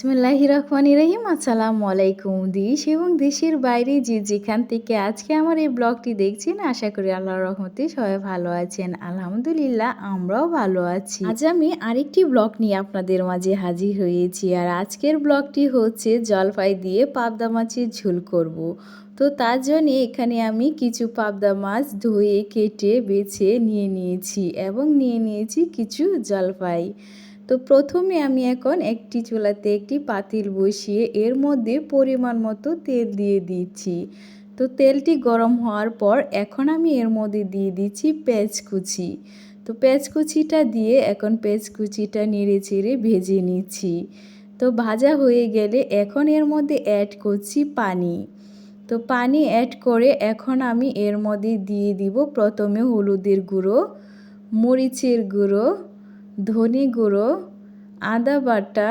বিসমুল্লাহি রহমানি রহিম। আসসালামু আলাইকুম দেশ এবং দেশের বাইরে যে যেখান থেকে আজকে আমার এই ব্লগটি দেখছেন, আশা করি আল্লাহর রহমতে সবাই ভালো আছেন। আলহামদুলিল্লাহ, আমরাও ভালো আছি। আজ আমি আরেকটি ব্লগ নিয়ে আপনাদের মাঝে হাজির হয়েছি আর আজকের ব্লগটি হচ্ছে জলপাই দিয়ে পাবদা মাছের ঝোল করব। তো তার জন্যে এখানে আমি কিছু পাবদা মাছ ধুয়ে, কেটে, বেছে নিয়ে নিয়েছি এবং নিয়ে নিয়েছি কিছু জলপাই। তো প্রথমে আমি এখন একটি চুলাতে একটি পাতিল বসিয়ে এর মধ্যে পরিমাণ মতো তেল দিয়ে দিচ্ছি। তো তেলটি গরম হওয়ার পর এখন আমি এর মধ্যে দিয়ে দিচ্ছি পেঁয়াজ কুচি। তো পেঁয়াজ কুচিটা দিয়ে এখন পেঁয়াজ কুচিটা নেড়ে চেড়ে ভেজে নিচ্ছি। তো ভাজা হয়ে গেলে এখন এর মধ্যে অ্যাড করছি পানি। তো পানি অ্যাড করে এখন আমি এর মধ্যে দিয়ে দিব প্রথমে হলুদের গুঁড়ো, মরিচের গুঁড়ো ধনে গুঁড়ো, আদা বাটা,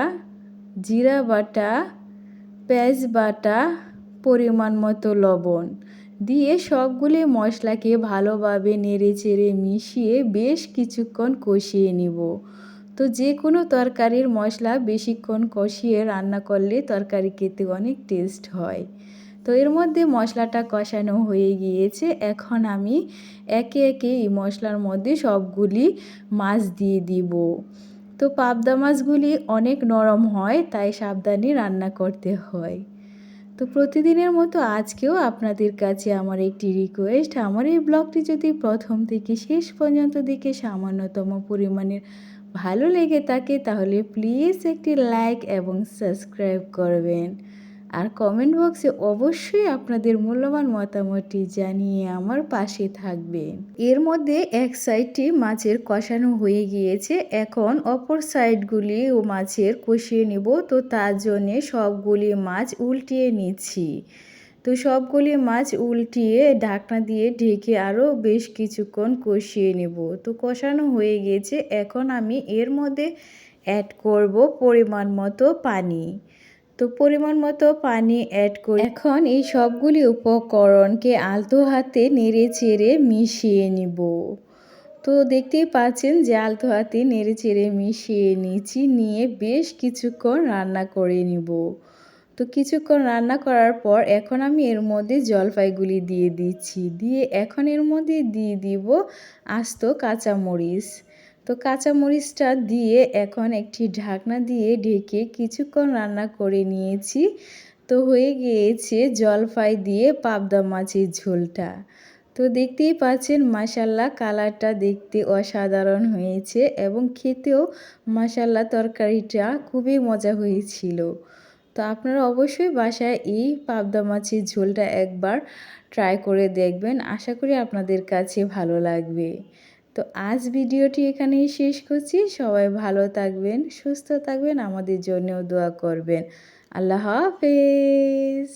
জিরা বাটা, পেঁয়াজ বাটা, পরিমাণ মতো লবণ দিয়ে সবগুলি মশলাকে ভালোভাবে নেড়ে চেড়ে মিশিয়ে বেশ কিছুক্ষণ কষিয়ে নিব। তো যে কোনো তরকারির মশলা বেশিক্ষণ কষিয়ে রান্না করলে তরকারি খেতে অনেক টেস্ট হয়। তো এর মধ্যে মশলাটা কষানো হয়ে গিয়েছে। এখন আমি একে একে এই মশলার মধ্যে সবগুলি মাছ দিয়ে দিব। তো পাবদা মাছগুলি অনেক নরম হয়, তাই সাবধানে রান্না করতে হয়। তো প্রতিদিনের মতো আজকেও আপনাদের কাছে আমার একটি রিকোয়েস্ট আমার এই ব্লগটি যদি প্রথম থেকে শেষ পর্যন্ত দেখে সামান্যতম পরিমাণের ভালো লেগে থাকে, তাহলে প্লিজ একটি লাইক এবং সাবস্ক্রাইব করবেন। আর কমেন্ট বক্সে অবশ্যই আপনাদের মূল্যবান মতামতটি জানিয়ে আমার পাশে থাকবেন। এর মধ্যে এক সাইডটি মাছের কষানো হয়ে গিয়েছে। এখন অপর সাইডগুলি ও মাছের কষিয়ে নেব। তো তার জন্যে সবগুলি মাছ উল্টিয়ে নিচ্ছি। তো সবগুলি মাছ উল্টিয়ে ঢাকনা দিয়ে ঢেকে আরও বেশ কিছুক্ষণ কষিয়ে নেব। তো কষানো হয়ে গেছে এখন আমি এর মধ্যে অ্যাড করব পরিমাণ মতো পানি। তো পরিমাণ মতো পানি অ্যাড করে। এখন এই সবগুলি উপকরণকে আলতো হাতে নেড়ে চেড়ে মিশিয়ে নিব। তো দেখতেই পাচ্ছেন যে আলতো হাতে নেড়ে চেড়ে মিশিয়ে নিচ্ছি নিয়ে বেশ কিছুক্ষণ রান্না করে নিব। তো কিছুক্ষণ রান্না করার পর এখন আমি এর মধ্যে জলপাইগুলি দিয়ে দিচ্ছি। দিয়ে এখন এর মধ্যে দিয়ে দিব আস্ত কাঁচামরিচ। তো কাঁচামরিচটা দিয়ে এখন একটি ঢাকনা দিয়ে ঢেকে কিছুক্ষণ রান্না করে নিয়েছি। তো হয়ে গিয়েছে জলপাই দিয়ে পাবদা মাছের ঝোলটা। তো দেখতেই পাচ্ছেন মাসাল্লা কালারটা দেখতে অসাধারণ হয়েছে এবং খেতেও মাসাল্লা তরকারিটা খুবই মজা হয়েছিল। তো আপনারা অবশ্যই বাসায় এই পাবদা মাছের ঝোলটা একবার ট্রাই করে দেখবেন। আশা করি আপনাদের কাছে ভালো লাগবে। তো আজ ভিডিওটি এখানেই শেষ করছি। সবাই ভালো থাকবেন, সুস্থ থাকবেন, আমাদের জন্যও দোয়া করবেন। আল্লাহ হাফেজ।